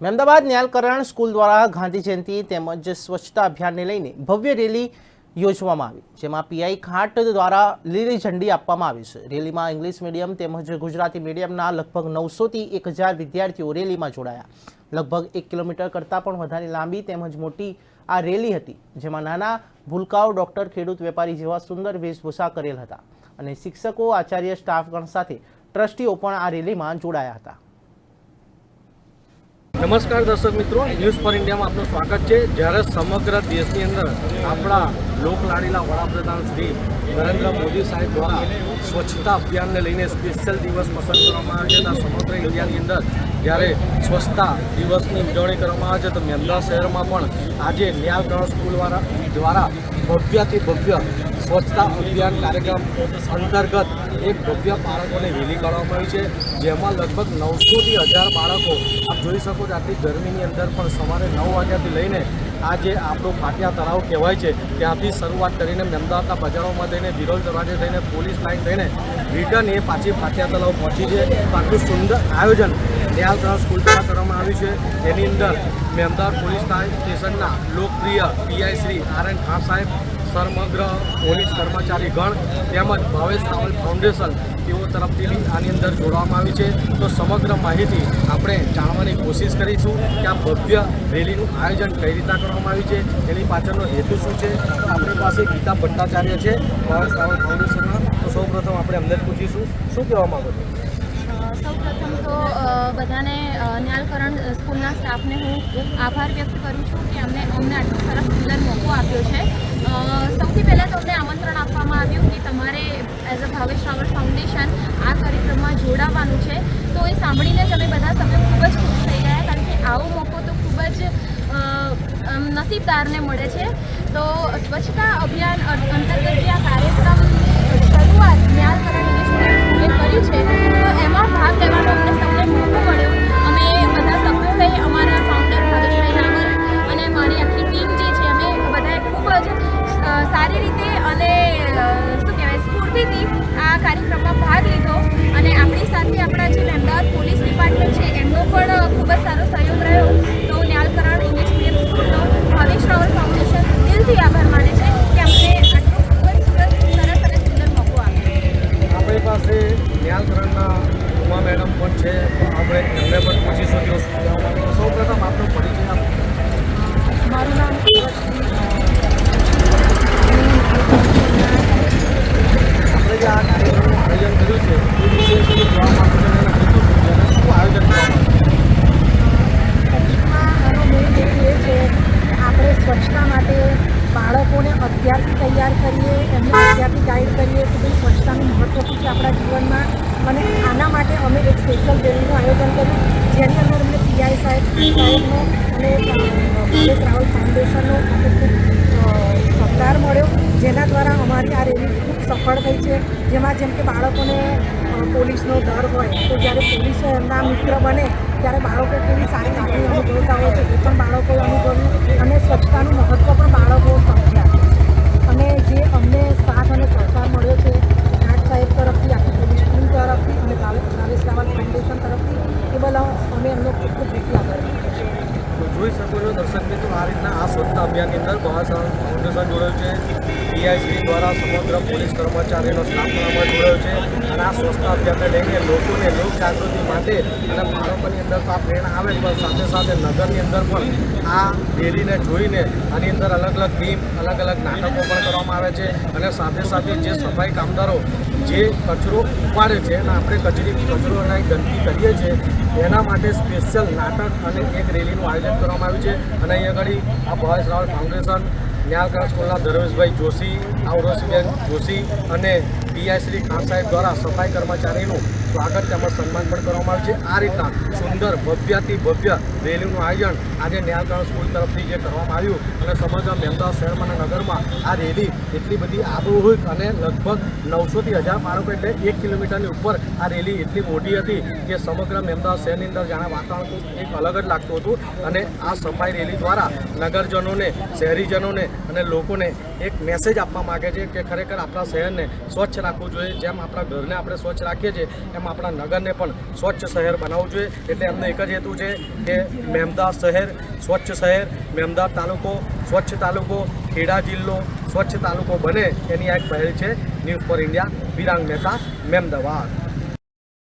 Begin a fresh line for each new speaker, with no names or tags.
Mehmedabad Nyalkaran school દ્વારા ગાંધી જયંતિ તેમજ સ્વચ્છતા અભિયાનને લઈને ભવ્ય રેલી યોજવામાં આવી, જેમાં પીઆઈ ખાટ દ્વારા લીલી ઝંડી આપવામાં આવી છે. રેલીમાં ઇંગ્લિશ મીડિયમ તેમજ ગુજરાતી મીડિયમના લગભગ નવસોથી એક હજાર વિદ્યાર્થીઓ રેલીમાં જોડાયા. લગભગ એક કિલોમીટર કરતાં પણ વધારે લાંબી તેમજ મોટી આ રેલી હતી, જેમાં નાના ભૂલકાઓ ડૉક્ટર, ખેડૂત, વેપારી જેવા સુંદર વેશભૂષા કરેલ હતા અને શિક્ષકો, આચાર્ય, સ્ટાફગણ સાથે ટ્રસ્ટીઓ પણ આ રેલીમાં જોડાયા હતા.
નમસ્કાર દર્શક મિત્રો ન્યૂઝ ફોર ઇન્ડિયામાં આપનું સ્વાગત છે. જ્યારે સમગ્ર દેશની અંદર આપણા લોકલાડીલા વડાપ્રધાન શ્રી નરેન્દ્ર મોદી સાહેબ દ્વારા સ્વચ્છતા અભિયાનને લઈને સ્પેશિયલ દિવસ પસંદ કરવામાં આવે છે. અને સમગ્ર ઇન્ડિયાની અંદર જ્યારે સ્વચ્છતા દિવસની ઉજવણી કરવામાં આવે છે, તો મેમદા શહેરમાં પણ આજે ન્યાલકરણ સ્કૂલ દ્વારા દ્વારા ભવ્યથી ભવ્ય સ્વચ્છતા અભિયાન કાર્યક્રમ અંતર્ગત એક ભવ્ય બાળકોને રેલી કાઢવામાં આવી છે, જેમાં લગભગ નવસોથી હજાર બાળકો, આપ જોઈ શકો છો આટલી ગરમીની અંદર પણ સવારે નવ વાગ્યાથી લઈને આ જે આપણો પાટિયા તળાવ કહેવાય છે. ત્યાંથી શરૂઆત કરીને અમદાવાદના બજારોમાં થઈને, વિરોલ દરવાજે થઈને, પોલીસ લાઇન થઈને રિટર્ન એ પાછી પાટિયા તળાવ પહોંચી છે. આટલું સુંદર આયોજન ન્યાલ સ્કૂલ દ્વારા કરવામાં આવ્યું છે. એની અંદર મહેમદાવાદ પોલીસ સ્ટેશનના લોકપ્રિય PI Shri R N Khan સાહેબ, સમગ્ર પોલીસ કર્મચારી ગણ તેમજ ભાવેશ રાવલ ફાઉન્ડેશન તેઓ તરફથી બી આની અંદર જોડવામાં આવી છે. તો સમગ્ર માહિતી આપણે જાણવાની કોશિશ કરીશું કે આ ભવ્ય રેલીનું આયોજન કઈ રીતના કરવામાં આવ્યું છે, એની પાછળનો હેતુ શું છે? આપણી પાસે ગીતા ભટ્ટાચાર્ય છે, ભાવેશ રાવલ ફાઉન્ડેશનના. તો સૌપ્રથમ આપણે અંદર પૂછીશું, શું કહેવા માગો છો?
સૌ પ્રથમ તો બધાને ન્યાલકરણ સ્કૂલના સ્ટાફને હું આભાર વ્યક્ત કરું છું કે અમને અમને આટલો સરસ સુંદર મોકો આપ્યો છે. સૌથી પહેલાં તો અમને આમંત્રણ આપવામાં આવ્યું કે તમારે as a Bhavesh Raval foundation આ કાર્યક્રમમાં જોડાવાનું છે. તો એ સાંભળીને જ અમે બધા સભ્યો ખૂબ જ ખુશ થઈ ગયા, કારણ કે આવો મોકો તો ખૂબ જ નસીબદારને મળે છે. તો સ્વચ્છતા અભિયાન
અત્યારથી તૈયાર કરીએ, એમને અત્યારથી ગાઈડ કરીએ કે ભાઈ સ્વચ્છતાનું મહત્ત્વ શું છે આપણા જીવનમાં. અને આના માટે અમે એક સ્પેશિયલ રેલીનું આયોજન કર્યું, જેની અંદર અમને પીઆઈ સાહેબ સાહેબનો અને ભાવેશ રાવલ ફાઉન્ડેશનનો સહકાર મળ્યો, જેના દ્વારા અમારી આ રેલી ખૂબ સફળ થઈ છે. જેમાં જેમ કે બાળકોને પોલીસનો ડર હોય, તો જ્યારે પોલીસ એમના મિત્ર બને, ત્યારે બાળકો કેવી સારી લાગણી અનુભવતા હોય છે, એ પણ બાળકોએ અનુભવ્યું. અને સ્વચ્છતાનું મહત્ત્વ પણ બાળકો સમજ્યા અને જે અમને સાથ અને સહકાર મળ્યો છે ઘાટ સાહેબ તરફથી આખી પોલીસ ટીમ તરફથી અને ભાવે ભાવેશ રાવલ ફાઉન્ડેશન તરફથી એ બધા અમે એમનો ખૂબ
તો જોઈ શકો છો, દર્શક મિત્રો, આ રીતના આ સ્વચ્છતા અભિયાનની અંદર મહાસા ફાઉન્ડેશન જોડાયું છે. પીઆઈસી દ્વારા સમગ્ર પોલીસ કર્મચારીનો સ્ટાફ કરવામાં જોડાયો છે. અને આ સ્વચ્છતા અભિયાનને લઈને લોકોને લોક જાગૃતિ માટે અને બાળકોની અંદર તો આ પ્રેરણા આવે પણ સાથે સાથે નગરની અંદર પણ આ રેલીને જોઈને આની અંદર અલગ અલગ ટીમ, અલગ અલગ નાટકો પણ કરવામાં આવે છે. અને સાથે સાથે જે સફાઈ કામદારો જે કચરો ઉપાડે છે, અને આપણે કચરી કચરો અને ગંદકી કરીએ છીએ, એના માટે સ્પેશિયલ નાટક અને એક રેલીનું આયોજન કરવામાં આવ્યું છે. અને અહીં આગળ આ ભાવેશ રાવલ ફાઉન્ડેશન ન્યાલકરા સ્કૂલના ધર્મેશભાઈ જોશી આવરોશીબેન જોશી અને પીઆઈ શ્રી ખાન સાહેબ દ્વારા સફાઈ કર્મચારીનું સ્વાગત તેમજ સન્માન પણ કરવામાં આવ્યું છે. આ રીતના સુંદર ભવ્યથી ભવ્ય રેલીનું આયોજન આજે ન્યાલકરણ સ્કૂલ તરફથી જે કરવામાં આવ્યું અને સમગ્ર મહેમદાવાદ શહેરમાં અને નગરમાં આ રેલી એટલી બધી આબૂહૂબ અને લગભગ નવસોથી હજાર બાળકો એટલે એક કિલોમીટરની ઉપર આ રેલી એટલી મોટી હતી કે સમગ્ર મહેમદાવાદ શહેરની અંદર જાણે વાતાવરણ એક અલગ જ લાગતું હતું અને આ સફાઈ રેલી દ્વારા નગરજનોને, શહેરીજનોને અને લોકોને એક મેસેજ આપવા માગે છે કે ખરેખર આપણા શહેરને સ્વચ્છ રાખવું જોઈએ. જેમ આપણા ઘરને આપણે સ્વચ્છ રાખીએ છીએ એમ આપણા નગરને પણ સ્વચ્છ શહેર બનાવવું જોઈએ. એટલે એમનો એક જ હેતુ છે કે મેમદા શહેર, સ્વચ્છ શહેર મેમદા તાલુકો, સ્વચ્છ તાલુકો, ખેડા જિલ્લો, સ્વચ્છ તાલુકો બને એની આ એક પહેલ છે. News for India, Virang Mehta, Memdavad.